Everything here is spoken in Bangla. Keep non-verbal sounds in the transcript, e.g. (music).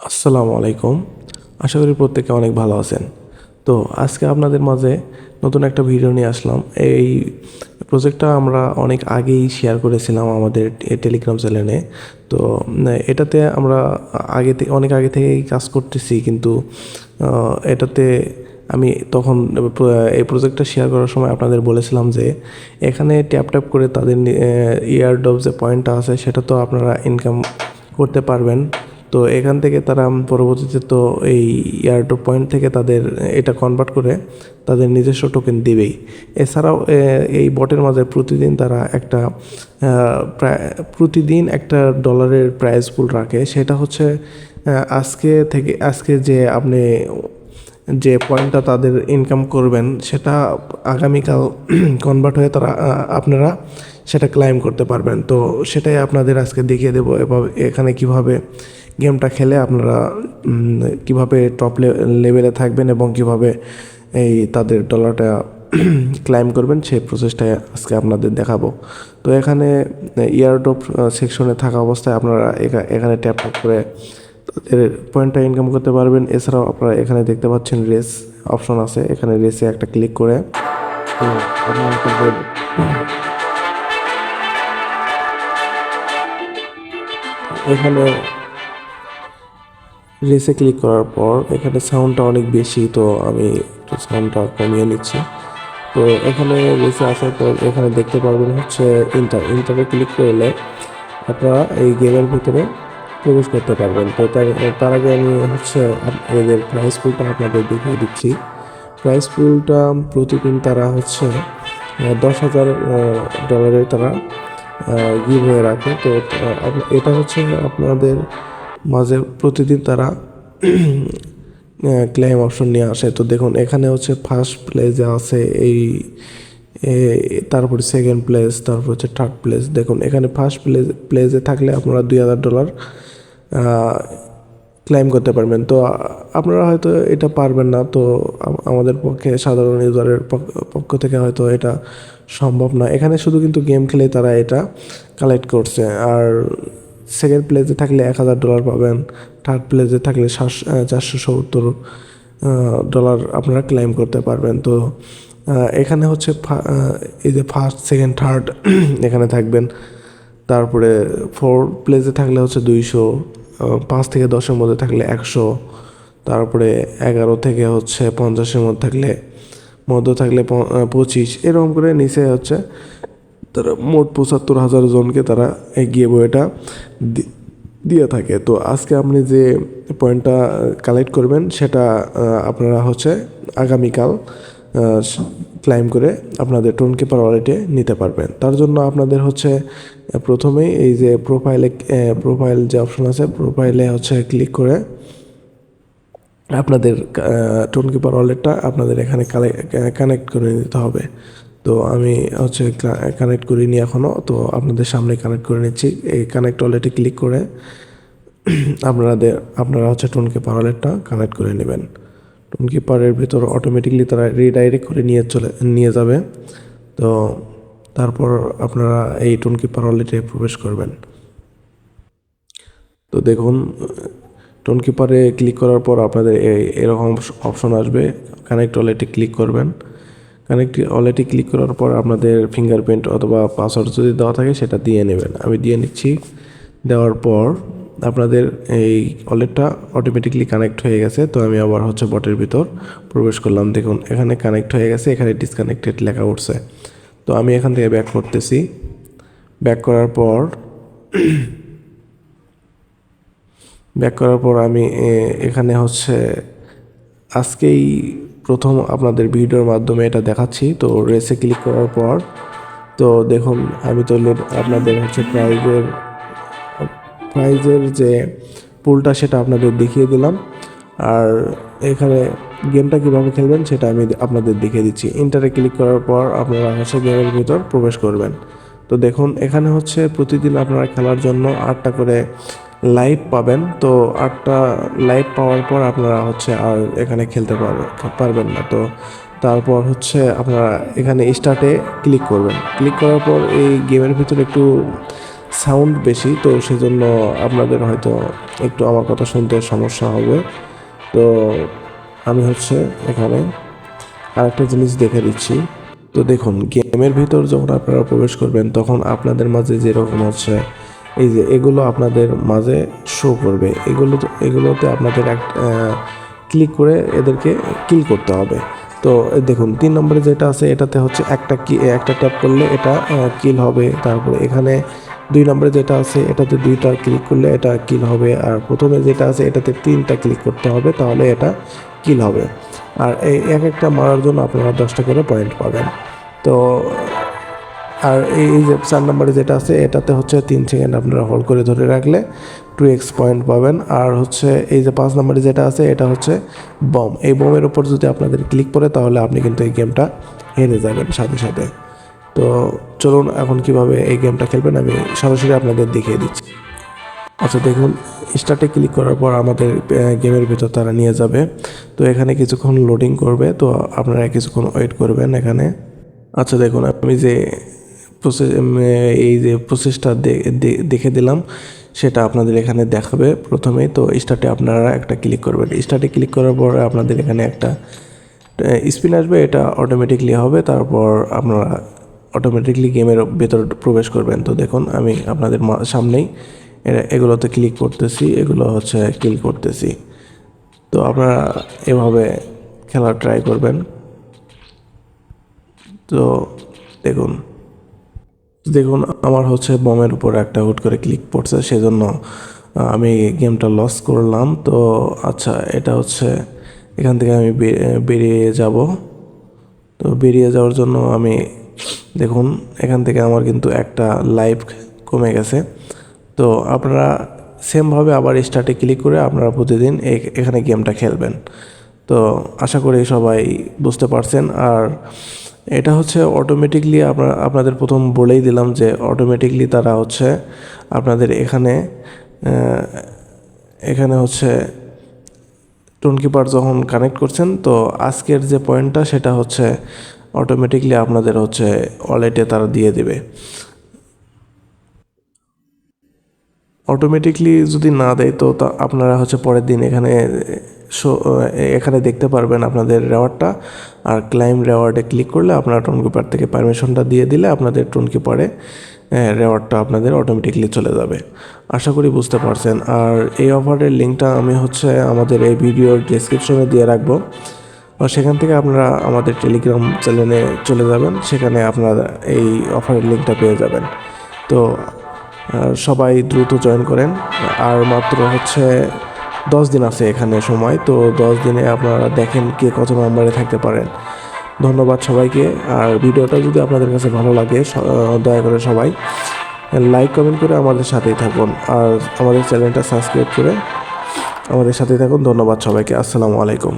আসসালামু আলাইকুম। আশা করি প্রত্যেকে অনেক ভালো আছেন। তো আজকে আপনাদের মাঝে নতুন একটা ভিডিও নিয়ে আসলাম। এই প্রজেক্টটা আমরা অনেক আগেই শেয়ার করেছিলাম আমাদের টেলিগ্রাম চ্যানেলে তো এটাতে আমরা আগে অনেক আগে থেকেই কাজ করতেছি কিন্তু এটাতে আমি তখন এই প্রজেক্টটা শেয়ার করার সময় আপনাদের বলেছিলাম যে, এখানে ট্যাপ ট্যাপ করে তাদের ইয়ারডব যে পয়েন্টটা আছে, সেটা তো আপনারা ইনকাম করতে পারবেন। তো এখান থেকে তারা পরবর্তীতে তো এই ইয়ারডো পয়েন্ট থেকে তাদের, এটা কনভার্ট করে তাদের নিজস্ব টোকেন দেবেই। এছাড়াও এই বটের মাঝে প্রতিদিন তারা একটা প্রায়, প্রতিদিন একটা ডলারের প্রাইস পুল রাখে। সেটা হচ্ছে আজকে থেকে, আজকে যে আপনি যে পয়েন্টটা তাদের ইনকাম করবেন, সেটা আগামীকাল (clears throat) কনভার্ট হয়ে তারা আপনারা সেটা ক্লাইম করতে পারবেন। তো সেটাই আপনাদের আজকে দেখিয়ে দেবো এভাবে, এখানে কীভাবে গেমটা খেলে আপনারা কীভাবে টপ লেভেলে থাকবেন এবং কীভাবে এই তাদের ডলারটা ক্লাইম (clears throat) করবেন, সেই প্রসেসটা আজকে আপনাদের দেখাবো। তো এখানে ইয়ারডপ সেকশনে থাকা অবস্থায় আপনারা এখা- এখানে ট্যাপ ট্যাপ করে তাদের পয়েন্টটা ইনকাম করতে পারবেন। এছাড়াও আপনারা এখানে দেখতে পাচ্ছেন রেস অপশন আছে। এখানে রেসে একটা ক্লিক করে তো এখানে রেসে ক্লিক করার পর এখানে সাউন্ডটা অনেক বেশি, তো আমি একটু সাউন্ডটা কমিয়ে নিচ্ছি। তো এখানে রেসে আসার পর এখানে দেখতে পারবেন হচ্ছে ইন্টার ইন্টারে ক্লিক করলে আপনারা এই গেমের ভিতরে প্রবেশ করতে পারবেন। তো তার আগে আমি হচ্ছে এদের প্রাইস পুলটা আপনাদের দেখিয়ে দিচ্ছি। প্রাইস পুলটা প্রতিদিন তারা হচ্ছে দশ হাজার ডলারের তারা গিভ হয়ে রাখে। তো এটা হচ্ছে আপনাদের মাঝে প্রতিদিন তারা ক্লেম অপশন নিয়ে আসে। তো দেখুন, এখানে হচ্ছে ফার্স্ট প্লেসে আছে এই তারপরে সেকেন্ড প্লেস তারপর হচ্ছে থার্ড প্লেস দেখুন, এখানে ফার্স্ট প্লেস প্লেসে থাকলে আপনারা দুই হাজার ডলার ক্লাইম করতে পারবেন। তো আপনারা হয়তো এটা পারবেন না। তো আমাদের পক্ষে, সাধারণ ইউজারের পক্ষ থেকে হয়তো এটা সম্ভব না। এখানে শুধু কিন্তু গেম খেলে তারা এটা কালেক্ট করছে। আর সেকেন্ড প্লেসে থাকলে এক হাজার ডলার পাবেন। থার্ড প্লেসে থাকলে চারশো সত্তর ডলার আপনারা ক্লাইম করতে পারবেন। তো এখানে হচ্ছে এই যে ফার্স্ট সেকেন্ড থার্ড এখানে থাকবেন। তারপরে ফোর প্লেসে থাকলে হচ্ছে দুইশো পাঁচ থেকে দশের মধ্যে থাকলে একশো, তারপরে এগারো থেকে হচ্ছে পঞ্চাশের মধ্যে থাকলে, মধ্য থাকলে পঁচিশ, এরকম করে নিচে হচ্ছে তারা মোট পঁচাত্তর হাজার জনকে তারা এগিয়ে বইটা দিয়ে থাকে। তো আজকে আপনি যে পয়েন্টটা কালেক্ট করবেন, সেটা আপনারা হচ্ছে আগামীকাল ক্লাইম করে আপনাদের টোন কিপার ওয়ালেটে নিতে পারবেন। তার জন্য আপনাদের হচ্ছে, প্রথমেই এই যে প্রোফাইলে প্রোফাইল যে অপশন আছে, প্রোফাইলে হচ্ছে ক্লিক করে আপনাদের টোন কিপার ওয়ালেটটা আপনাদের এখানে কানেক্ট করে নিতে হবে। তো আমি হচ্ছে কানেক্ট করিনি এখনও তো আপনাদের সামনে কানেক্ট করে নিচ্ছি। এই কানেক্ট ওয়ালেটে ক্লিক করে (clears throat) আপনাদের, আপনারা হচ্ছে টোন কিপার ওয়ালেটটা কানেক্ট করে নেবেন। টোন কিপারের ভিতর অটোমেটিকলি তারা রিডাইরেক্ট করে নিয়ে চলে, নিয়ে যাবে। তো তারপর আপনারা এই টোন কিপার ওয়ালেটে প্রবেশ করবেন। তো দেখুন টোন কিপারে ক্লিক করার পর আপনাদের এরকম অপশন আসবে। কানেক্ট ওয়ালেটে ক্লিক করবেন। কানেক্ট ওয়ালেটে ক্লিক করার পর আপনাদের ফিঙ্গারপ্রিন্ট অথবা পাসওয়ার্ড যদি দেওয়া থাকে, সেটা দিয়ে নেবেন। আমি দিয়ে নিচ্ছি। দেওয়ার পর আপনাদের এই ওয়ালেটটা অটোমেটিকলি কানেক্ট হয়ে গেছে। তো আমি আবার হচ্ছে বটের ভিতর প্রবেশ করলাম। দেখুন, এখানে কানেক্ট হয়ে গেছে, এখানে ডিসকানেক্টেড লেখা উঠছে। তো আমি এখান থেকে ব্যাক করতেছি। ব্যাক করার পর ব্যাক করার পর আমি এখানে হচ্ছে আজকেই প্রথম আপনাদের ভিডিওর মাধ্যমে এটা দেখাচ্ছি। তো রেসে ক্লিক করার পর, তো দেখুন, আমি তো আপনাদের হচ্ছে প্রাইজের প্রাইজের যে পুলটা সেটা আপনাদের দেখিয়ে দিলাম। আর এখানে গেমটা কীভাবে খেলবেন সেটা আমি আপনাদের দেখিয়ে দিচ্ছি। ইন্টারে ক্লিক করার পর আপনারা হচ্ছে গেমের ভিতর প্রবেশ করবেন। তো দেখুন, এখানে হচ্ছে প্রতিদিন আপনারা খেলার জন্য আটটা করে লাইভ পাবেন। তো আটটা লাইভ পাওয়ার পর আপনারা হচ্ছে আর এখানে খেলতে পারবে পারবেন না। তো তারপর হচ্ছে আপনারা এখানে স্টার্টে ক্লিক করবেন। ক্লিক করার পর এই গেমের ভিতরে একটু সাউন্ড বেশি। তো সেজন্য আপনাদের হয়তো একটু আমার কথা শুনতে সমস্যা হবে। তো আমি হচ্ছে এখানে আরেকটা জিনিস দেখে দিচ্ছি। তো দেখুন গেমের ভিতর যখন আপনারা প্রবেশ করবেন, তখন আপনাদের মাঝে যেরকম হচ্ছে এই যে এগুলো আপনাদের মাঝে শো করবে। এগুলো, এগুলোতে আপনাদের এক ক্লিক করে এদেরকে কিল করতে হবে। তো দেখুন, তিন নম্বরে যেটা আছে, এটাতে হচ্ছে একটা কি একটা ট্যাপ করলে এটা কিল হবে। তারপরে এখানে দুই নম্বরে যেটা আছে, এটাতে দুইটা ক্লিক করলে এটা কিল হবে। আর প্রথমে যেটা আছে, এটাতে তিনটা ক্লিক করতে হবে, তাহলে এটা কিল হবে। আর এই এক একটা মারার জন্য আপনারা দশটা করে পয়েন্ট পাবেন। তো আর এই যে চার নম্বরে যেটা আছে, এটাতে হচ্ছে তিন সেকেন্ড আপনারা হোল্ড করে ধরে রাখলে টু এক্স পয়েন্ট পাবেন। আর হচ্ছে এই যে পাঁচ নম্বরে যেটা আছে, এটা হচ্ছে বম এই বমের উপর যদি আপনাদের ক্লিক করে তাহলে আপনি কিন্তু এই গেমটা হেরে যাবেন সাথে সাথে। তো চলুন, এখন কীভাবে এই গেমটা খেলবেন, আমি সরাসরি আপনাদের দেখিয়ে দিচ্ছি। আচ্ছা দেখুন স্টার্টে ক্লিক করার পর আমাদের গেমের ভিতর তারা নিয়ে যাবে। তো এখানে কিছুক্ষণ লোডিং করবে। তো আপনারা কিছুক্ষণ ওয়েট করবেন এখানে। আচ্ছা দেখুন, আমি যে প্রসেস এই যে প্রসেসটা দেখে দিলাম, সেটা আপনাদের এখানে দেখাবে প্রথমেই। তো স্টার্টে আপনারা একটা ক্লিক করবেন। স্টার্টে ক্লিক করার পর আপনাদের এখানে একটা স্পিন আসবে। এটা অটোমেটিকলি হবে। তারপর আপনারা অটোমেটিকলি গেমের ভেতর প্রবেশ করবেন। তো দেখুন, আমি আপনাদের সামনেই এগুলোতে ক্লিক করতেছি। এগুলো হচ্ছে ক্লিক করতেছি। তো আপনারা এভাবে খেলা ট্রাই করবেন। তো দেখুন দেখুন, আমার হচ্ছে বমের উপর একটা হুট করে ক্লিক পড়ছে, সেজন্য আমি গেমটা লস করলাম। তো আচ্ছা এটা হচ্ছে, এখান থেকে আমি বেরিয়ে যাব। তো, বেরিয়ে যাওয়ার জন্য আমি, দেখুন, এখান থেকে আমার কিন্তু একটা লাইভ কমে গেছে। তো, আপনারা সেমভাবে আবার স্টার্টে ক্লিক করে আপনারা প্রতিদিন এখানে গেমটা খেলবেন। তো, আশা করি সবাই বুঝতে পারছেন। আর এটা হচ্ছে অটোমেটিকলি আপনার, আপনাদের প্রথম বলেই দিলাম যে অটোমেটিকলি তারা হচ্ছে আপনাদের এখানে এখানে হচ্ছে টোন কিপার যখন কানেক্ট করছেন, তো আজকের যে পয়েন্টটা সেটা হচ্ছে অটোমেটিকলি আপনাদের হচ্ছে ওয়ালেটে তারা দিয়ে দেবে। অটোমেটিকলি যদি না দেয় তো আপনারা হচ্ছে পরের দিন এখানে শো এখানে দেখতে পারবেন আপনাদের রেওয়ার্ডটা আর ক্লাইম রেওয়ার্ডে ক্লিক করলে আপনারা টোন কিপার থেকে পারমিশনটা দিয়ে দিলে আপনাদের টোন কিপারে রেওয়ার্ডটা আপনাদের অটোমেটিকলি চলে যাবে। আশা করি বুঝতে পারছেন। আর এই অফারের লিঙ্কটা আমি হচ্ছে আমাদের এই ভিডিওর ডিসক্রিপশনে দিয়ে রাখব। সেখান থেকে আপনারা আমাদের টেলিগ্রাম চ্যানেলে চলে যাবেন। সেখানে আপনারা এই অফারের লিঙ্কটা পেয়ে যাবেন। তো সবাই দ্রুত জয়েন করেন। আর মাত্র হচ্ছে দশ দিন আছে এখানে সময়, তো দশ দিনে আপনারা দেখেন কে কত নাম্বারে থাকতে পারেন। ধন্যবাদ সবাইকে, আর ভিডিওটা যদি আপনাদের কাছে ভালো লাগে দয়া করে সবাই লাইক, কমেন্ট করে আমাদের সাথেই থাকুন। আর আমাদের চ্যানেলটা সাবস্ক্রাইব করে আমাদের সাথেই থাকুন। ধন্যবাদ সবাইকে, আসসালামু আলাইকুম।